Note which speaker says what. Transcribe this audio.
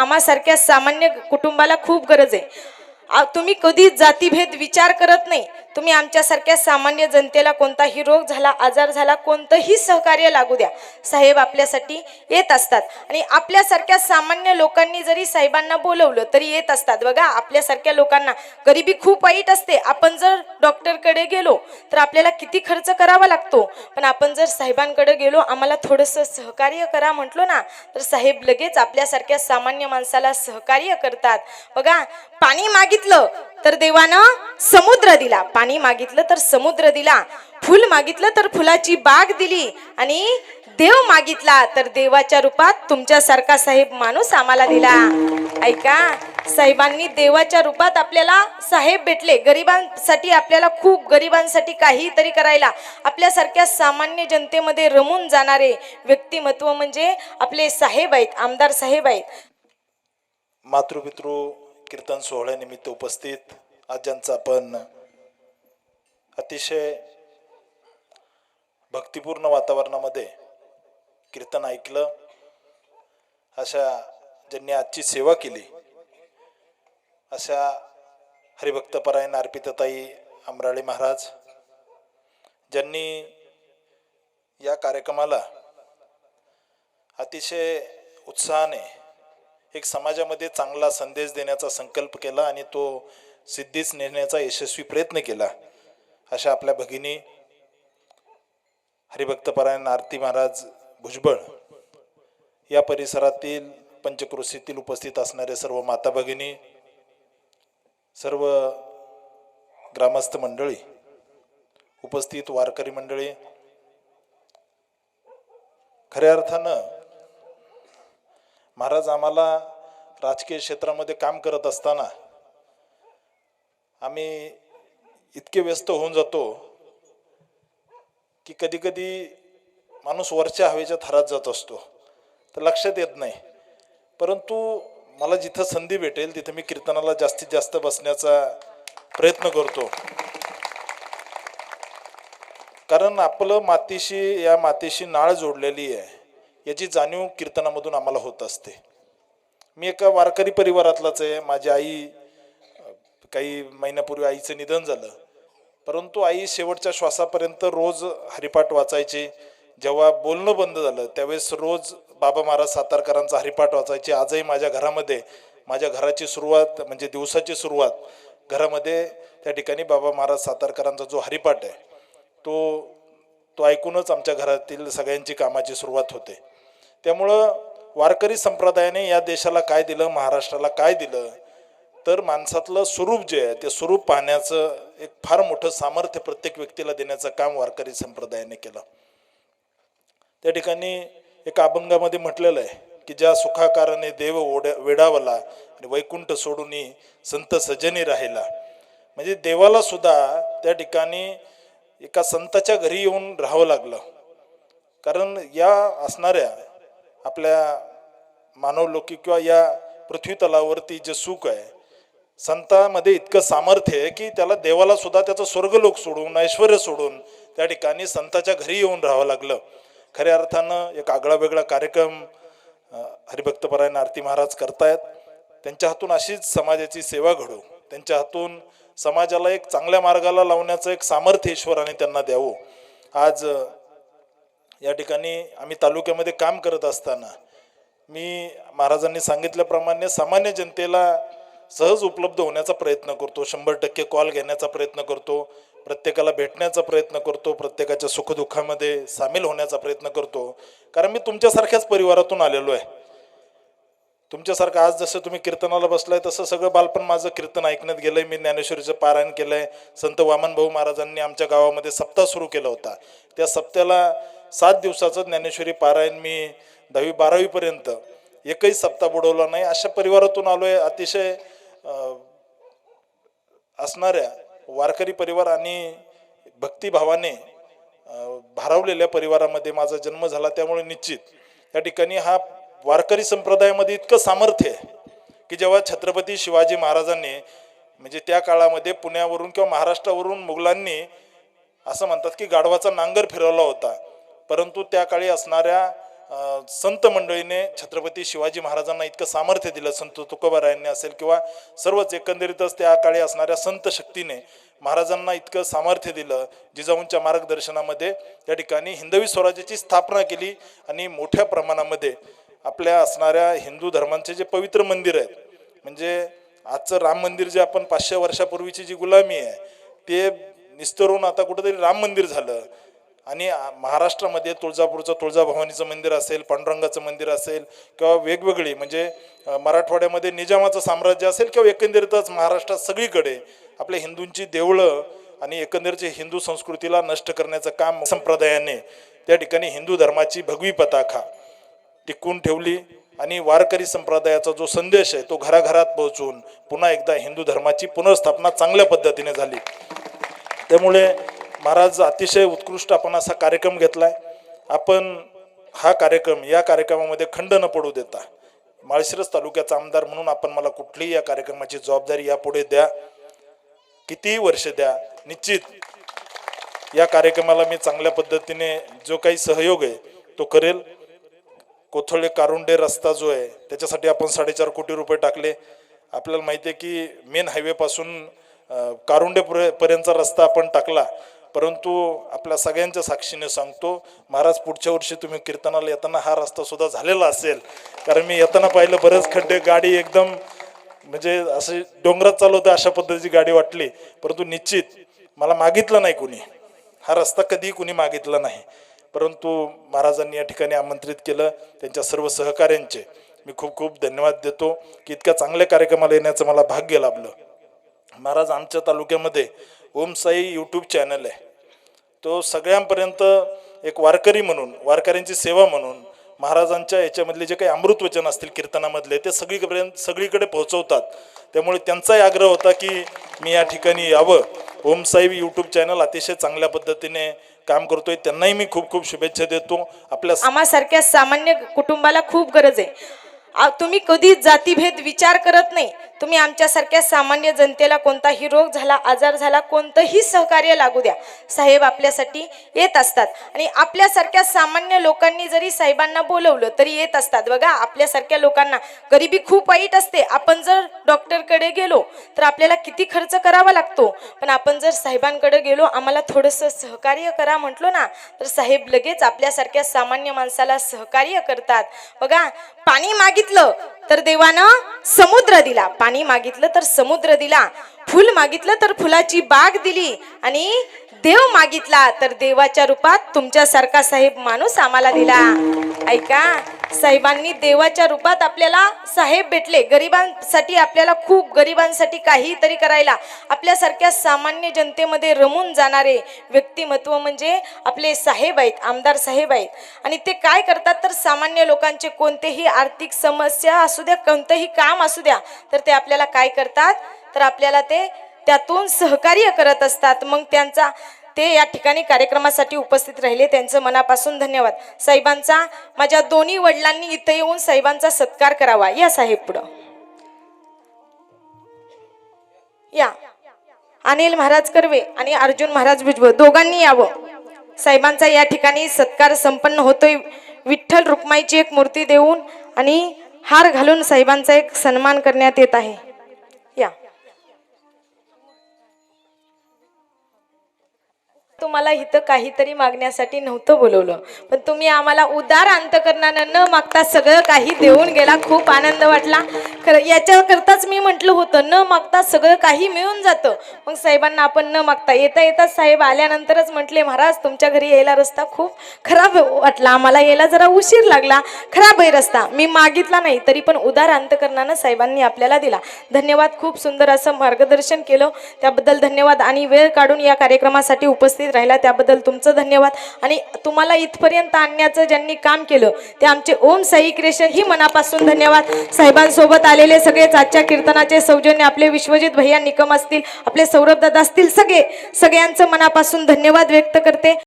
Speaker 1: आम्हासारख्या सामान्य कुटुंबाला खूप गरज आहे. तुम्ही कधी जातीभेद विचार करत नाही. तुम्ही आमच्यासारख्या सामान्य जनतेला कोणताही रोग झाला आजार झाला कोणतंही सहकार्य लागू द्या. साहेब आपल्यासाठी येत असतात. आणि आपल्यासारख्या सामान्य लोकांनी जरी साहेबांना बोलवलं तरी येत असतात. बघा आपल्यासारख्या लोकांना गरिबी खूप वाईट असते. आपण जर डॉक्टरकडे गेलो तर आपल्याला किती खर्च करावा लागतो? पण आपण जर साहेबांकडे गेलो आम्हाला थोडंसं सहकार्य करा म्हटलो ना तर साहेब लगेच आपल्यासारख्या सामान्य माणसाला सहकार्य करतात. बघा पाणी मागितलं तर देवानं समुद्र दिला. पाणी मागितलं तर समुद्र दिला. फुल मागितलं तर फुलाची बाग दिली. आणि देव मागितला तर देवाच्या रूपात तुमच्यासारखा साहेब माणूस आम्हाला दिला. ऐका साहेबांनी देवाच्या रूपात आपल्याला साहेब भेटले. गरिबांसाठी आपल्याला खूप गरिबांसाठी काहीतरी करायला. आपल्यासारख्या सामान्य जनतेमध्ये रमून जाणारे व्यक्तिमत्व म्हणजे आपले साहेब आहेत आमदार साहेब आहेत.
Speaker 2: मातृपितृ कीर्तन सोहळ्यानिमित्त उपस्थित आज आपण अतिशय भक्तिपूर्ण वातावरणामध्ये कीर्तन ऐकलं. अशा ज्यांनी आजची सेवा केली अशा हरिभक्तपरायण अर्पितताई अमराळे महाराज ज्यांनी या कार्यक्रमाला अतिशय उत्साहाने एक समाजामध्ये चांगला संदेश देण्याचा संकल्प केला आणि तो सिद्धीच नेण्याचा यशस्वी प्रयत्न केला. अशा आपल्या भगिनी हरिभक्तपरायण आरती महाराज भुजबळ या परिसरातील पंचक्रोशीतील उपस्थित असणारे सर्व माता भगिनी सर्व ग्रामस्थ मंडळी उपस्थित वारकरी मंडळी खऱ्या अर्थानं महाराज आम्हाला राजकीय क्षेत्रामध्ये काम करत असताना आम्ही इतके व्यस्त होऊन जातो की कधी कधी माणूस वरच्या हवेच्या थरात जात असतो. तर लक्षात येत नाही. परंतु मला जिथं संधी भेटेल तिथं मी कीर्तनाला जास्तीत जास्त बसण्याचा प्रयत्न करतो. कारण आपलं मातीशी या मातीशी नाळ जोडलेली आहे. याची जाणीव कीर्तनामधून आम्हाला होत असते. मी एका वारकरी परिवारातलाच आहे. माझी आई काही महिन्यापूर्वी आईचं निधन झालं. परंतु आई शेवटच्या श्वासापर्यंत रोज हरिपाठ वाचायची. जेव्हा बोलणं बंद झालं त्यावेळेस रोज बाबा महाराज सातारकरांचा हरिपाठ वाचायचे. आजही माझ्या घरामध्ये माझ्या घराची सुरुवात म्हणजे दिवसाची सुरुवात घरामध्ये त्या ठिकाणी बाबा महाराज सातारकरांचा जो हरिपाठ आहे तो तो ऐकूनच आमच्या घरातील सगळ्यांची कामाची सुरुवात होते. त्यामुळं वारकरी संप्रदायाने या देशाला काय दिलं महाराष्ट्राला काय दिलं तर माणसातलं स्वरूप जे आहे ते स्वरूप पाहण्याचं एक फार मोठं सामर्थ्य प्रत्येक व्यक्तीला देण्याचं काम वारकरी संप्रदायाने केलं. त्या ठिकाणी एका अभंगामध्ये म्हटलेलं आहे की ज्या सुखाकाराने देव ओढ्या वेडावला आणि वैकुंठ सोडून संत सजनी राहिला. म्हणजे देवाला सुद्धा त्या ठिकाणी एका संताच्या घरी येऊन राहावं लागलं. कारण या असणाऱ्या आपल्या मानवलोकी किंवा या पृथ्वी तलावरती जे सुख आहे संतामध्ये इतकं सामर्थ्य आहे की त्याला देवाला सुद्धा त्याचं स्वर्गलोक सोडून ऐश्वर सोडून त्या ठिकाणी संताच्या घरी येऊन राहावं लागलं. खऱ्या अर्थानं एक आगळा वेगळा कार्यक्रम हरिभक्तपरायण आरती महाराज करतायत. त्यांच्या हातून अशीच समाजाची सेवा घडू. त्यांच्या हातून समाजाला एक चांगल्या मार्गाला लावण्याचं एक सामर्थ्य ईश्वराने त्यांना द्यावं. आज या ठिकाणी आम्ही तालुक्यामध्ये काम करत असताना मी महाराजांनी सांगितल्याप्रमाणे सामान्य जनतेला सहज उपलब्ध होण्याचा प्रयत्न करतो. शंभर टक्के कॉल घेण्याचा प्रयत्न करतो. प्रत्येकाला भेटण्याचा प्रयत्न करतो. प्रत्येकाच्या सुखदुःखामध्ये सामील होण्याचा प्रयत्न करतो. कारण मी तुमच्यासारख्याच परिवारातून आलेलो आहे. तुमच्यासारखं आज जसं तुम्ही कीर्तनाला बसलाय तसं सगळं बालपण माझं कीर्तन ऐकण्यात गेलंय. मी ज्ञानेश्वरीचं पारायण केलंय. संत वामनभाऊ महाराजांनी आमच्या गावामध्ये सप्ताह सुरू केला होता. त्या सप्त्याला सात दिवसाचं ज्ञानेश्वरी पारायण मी दहावी बारावीपर्यंत एकही सप्ताह बुडवला नाही. अशा परिवारातून आलोय. अतिशय असणाऱ्या वारकरी परिवार आणि भक्तिभावाने भारावलेल्या परिवारामध्ये माझा जन्म झाला. त्यामुळे निश्चित त्या ठिकाणी हा वारकरी संप्रदायामध्ये इतकं सामर्थ्य आहे की जेव्हा छत्रपती शिवाजी महाराजांनी म्हणजे त्या काळामध्ये पुण्यावरून किंवा महाराष्ट्रावरून मुघलांनी असं म्हणतात की गाढवाचा नांगर फिरवला होता. परंतु त्या काळी असणाऱ्या संत मंडळीने छत्रपती शिवाजी महाराजांना इतकं सामर्थ्य दिलं संत तुकोबारायांनी असेल किंवा सर्वच एकंदरीतच त्या काळी असणाऱ्या संत शक्तीने महाराजांना इतकं सामर्थ्य दिलं जिजाऊंच्या मार्गदर्शनामध्ये या ठिकाणी हिंदवी स्वराज्याची स्थापना केली आणि मोठ्या प्रमाणामध्ये आपल्या असणाऱ्या हिंदू धर्मांचे जे पवित्र मंदिर आहेत म्हणजे आजचं राम मंदिर जे आपण पाचशे वर्षापूर्वीची जी गुलामी आहे ते निस्तरून आता कुठंतरी राम मंदिर झालं. आणि महाराष्ट्रामध्ये तुळजापूरचं तुळजाभवानीचं मंदिर असेल पांडुरंगाचं मंदिर असेल किंवा वेगवेगळी म्हणजे मराठवाड्यामध्ये निजामाचं साम्राज्य असेल किंवा एकंदरीतच महाराष्ट्रात सगळीकडे आपल्या हिंदूंची देवळं आणि एकंदरीत हिंदू संस्कृतीला नष्ट करण्याचं काम संप्रदायाने त्या ठिकाणी हिंदू धर्माची भगवी पताखा टिकून ठेवली आणि वारकरी संप्रदायाचा जो संदेश आहे तो घराघरात पोहोचून पुन्हा एकदा हिंदू धर्माची पुनर्स्थापना चांगल्या पद्धतीने झाली. त्यामुळे महाराज अतिशय उत्कृष्ट आपण असा कार्यक्रम घेतलाय. आपण हा कार्यक्रम या कार्यक्रमामध्ये खंड न पडू देता माळशिरस तालुक्याचा आमदार म्हणून आपण मला कुठलीही या कार्यक्रमाची जबाबदारी यापुढे द्या. कितीही वर्ष द्या निश्चित या कार्यक्रमाला मी चांगल्या पद्धतीने जो काही सहयोग आहे तो करेल. कोथळे कारुंडे रस्ता जो आहे त्याच्यासाठी आपण साडेचार कोटी रुपये टाकले. आपल्याला माहिती आहे की मेन हायवेपासून कारुंडे पर्यंतचा रस्ता आपण टाकला. परंतु आपल्या सगळ्यांच्या साक्षीने सांगतो महाराज पुढच्या वर्षी तुम्ही कीर्तनाला येताना हा रस्ता सुद्धा झालेला असेल. कारण मी येताना पाहिलं बरेच खड्डे गाडी एकदम म्हणजे असे डोंगरात चालवतं अशा पद्धतीची गाडी वाटली. परंतु निश्चित मला मागितलं नाही कुणी. हा रस्ता कधीही कुणी मागितला नाही. परंतु महाराजांनी या ठिकाणी आमंत्रित केलं त्यांच्या सर्व सहकाऱ्यांचे. मी खूप खूप धन्यवाद देतो की इतक्या चांगल्या कार्यक्रमाला येण्याचं मला भाग्य लाभलं. महाराज आमच्या तालुक्यामध्ये ओमसाई यूट्यूब चॅनल आहे. तो सगळ्यांपर्यंत एक वारकरी म्हणून वारकऱ्यांची सेवा म्हणून महाराजांच्या याच्यामधले जे काही अमृतवचन असतील कीर्तनामधले ते सगळीपर्यंत सगळीकडे पोहोचवतात. त्यामुळे त्यांचाही आग्रह होता की मी या ठिकाणी यावं. ओमसाई यूट्यूब चॅनल अतिशय चांगल्या पद्धतीने काम करतोय. त्यांनाही मी खूप खूप शुभेच्छा देतो. आपल्या
Speaker 1: आम्हासारख्या सामान्य कुटुंबाला खूप गरज आहे. आ- तुम्ही कधी जातीभेद विचार करत नाही. तुम्ही आमच्यासारख्या सामान्य जनतेला कोणताही रोग झाला आजार झाला कोणतंही सहकार्य लागू द्या. साहेब आपल्यासाठी येत असतात. आणि आपल्यासारख्या सामान्य लोकांनी जरी साहेबांना बोलवलं तरी येत असतात. बघा आपल्यासारख्या लोकांना गरिबी खूप वाईट असते. आपण जर डॉक्टरकडे गेलो तर आपल्याला किती खर्च करावा लागतो? पण आपण जर साहेबांकडे गेलो आम्हाला थोडंसं सहकार्य करा म्हटलो ना तर साहेब लगेच आपल्यासारख्या सामान्य माणसाला सहकार्य करतात. बघा पाणी मागितलं तर देवानं समुद्र दिला. पाणी मागितलं तर समुद्र दिला. फुल मागितलं तर फुलाची बाग दिली. आणि देव मागितला तर देवाच्या रूपात तुमच्यासारखा साहेब माणूस आम्हाला दिला. ऐका. साहेबांनी देवाच्या रूपात आपल्याला साहेब भेटले. गरिबांसाठी आपल्याला खूप गरिबांसाठी काहीतरी करायला. आपल्यासारख्या सामान्य जनतेमध्ये रमून जाणारे व्यक्तिमत्व म्हणजे आपले साहेब आहेत आमदार साहेब आहेत. आणि ते काय करतात तर सामान्य लोकांचे कोणतेही आर्थिक समस्या असू द्या कोणतंही काम असू द्या तर ते आपल्याला काय करतात? तर आपल्याला ते त्यातून सहकार्य करत असतात. मग त्यांचा ते या ठिकाणी कार्यक्रमासाठी उपस्थित राहिले. त्यांचं मनापासून धन्यवाद. साहेबांचा माझ्या दोन्ही वडिलांनी इथं येऊन साहेबांचा सत्कार करावा. या साहेब पुढं. या. अनिल महाराज कर्वे आणि अर्जुन महाराज भुजबळ दोघांनी यावं. साहेबांचा या ठिकाणी सत्कार संपन्न होतोय. विठ्ठल रुक्माईची एक मूर्ती देऊन आणि हार घालून साहेबांचा एक सन्मान करण्यात येत आहे. या. तुम्हाला इथं काहीतरी मागण्यासाठी नव्हतं बोलवलं. पण तुम्ही आम्हाला उदार अंतकरणानं न मागता सगळं काही देऊन गेला. खूप आनंद वाटला. खरं याच्याकरताच मी म्हटलं होतं न मागता सगळं काही मिळून जातं. मग साहेबांना आपण न मागता येता येता साहेब आल्यानंतरच म्हटले महाराज तुमच्या घरी यायला रस्ता खूप खराब वाटला. आम्हाला यायला जरा उशीर लागला. खराब आहे रस्ता. मी मागितला नाही तरी पण उदार अंतकरणानं साहेबांनी आपल्याला दिला. धन्यवाद. खूप सुंदर असं मार्गदर्शन केलं. त्याबद्दल धन्यवाद आणि वेळ काढून या कार्यक्रमासाठी उपस्थित उपस्थित राहिला त्याबद्दल तुमचं धन्यवाद. आणि तुम्हाला इथपर्यंत आणण्याचं ज्यांनी काम केलं ते आमचे ओम साई क्रिएशन ही मनापासून धन्यवाद. साहेबांसोबत आलेले सगळेच आजच्या कीर्तनाचे सौजन्य आपले विश्वजित भैया निकम असतील आपले सौरभ दादा असतील सगळे सगळ्यांचं मनापासून धन्यवाद व्यक्त करते.